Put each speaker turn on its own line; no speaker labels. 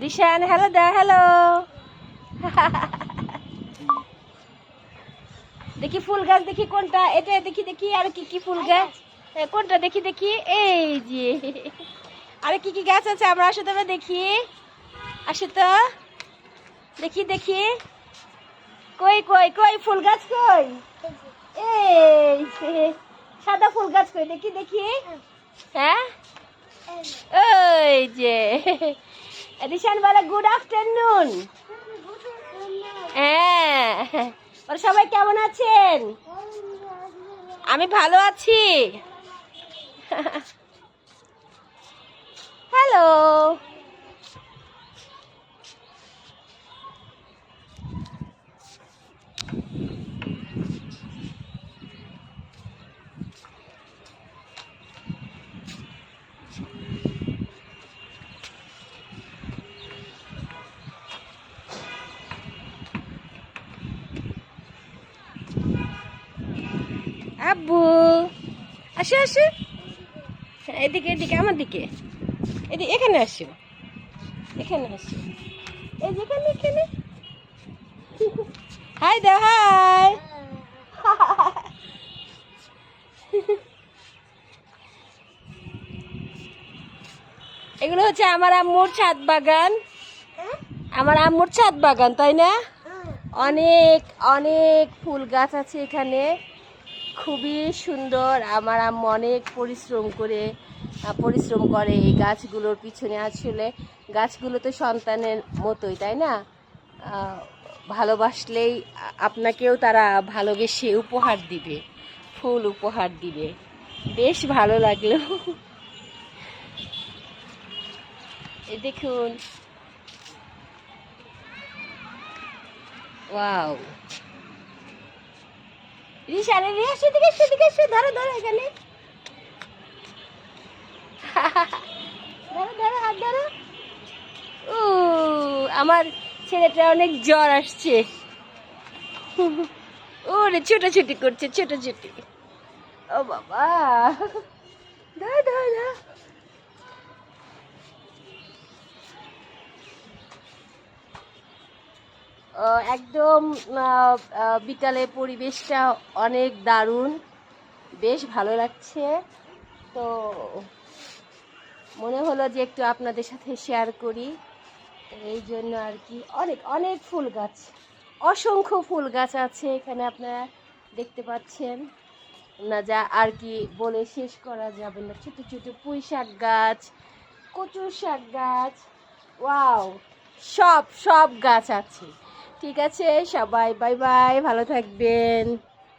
Dishan hello দা hello দেখি ফুল গাছ দেখি কোনটা? এটা দেখি দেখি আর কি কি ফুল গাছ? এ, কোনটা? দেখি দেখি। এই যে। আরে কি কি গাছ আছে? আমরা আসো তবে দেখি। আসো তো। দেখি দেখি। কই কই কই? ফুল গাছ কই? এই সাদা ফুল গাছ কই? দেখি দেখি। হ্যাঁ? ওই যে। এডিশন বলে গুড আফটারনুন হ্যাঁ। ওরা সবাই কেমন আছেন? আমি ভালো আছি। হ্যালো আব্বু। আসো আসো। এদিকে এদিকে, আমার দিকে। এদিকে এখানে আসো। এখানে আসো। এই যে এখানে হাই দাও হাই। এগুলো হচ্ছে আমার আম্মুর ছাদ বাগান। আমার আম্মুর ছাদ বাগান, তাই না? অনেক অনেক ফুল গাছ আছে এখানে। খুবই সুন্দর। আমার অনেক পরিশ্রম করে পরিশ্রম করে এই গাছগুলোর পিছনে। আসলে গাছগুলো তো সন্তানের মতোই, তাই না? ভালোবাসলেই আপনাকেও তারা ভালোবেসে উপহার দিবে, ফুল উপহার দিবে। বেশ ভালো লাগল। দেখুন। ওয়াও। হাত আমার ছেলেটা অনেক জ্বর আসছে। ও ওরে, ছোটাছুটি করছে, ছোটাছুটি। ও বাবা। ধর ধর ধর আহ, একদম বিকালে পরিবেশটা অনেক দারুণ। বেশ ভালো লাগছে। তো মনে হলো যে একটু আপনাদের সাথে শেয়ার করি। এই জন্য আর কি অনেক অনেক ফুল গাছ, অসংখ্য ফুল গাছ আছে এখানে আপনারা দেখতে পাচ্ছেন। না যা আর কি বলে শেষ করা যাবে না। ছোটো ছোটো পুঁই শাক গাছ কচু শাক গাছ, ওয়াও, সব সব গাছ আছে। ঠিক আছে সবাই বাই বাই ভালো থাকবেন।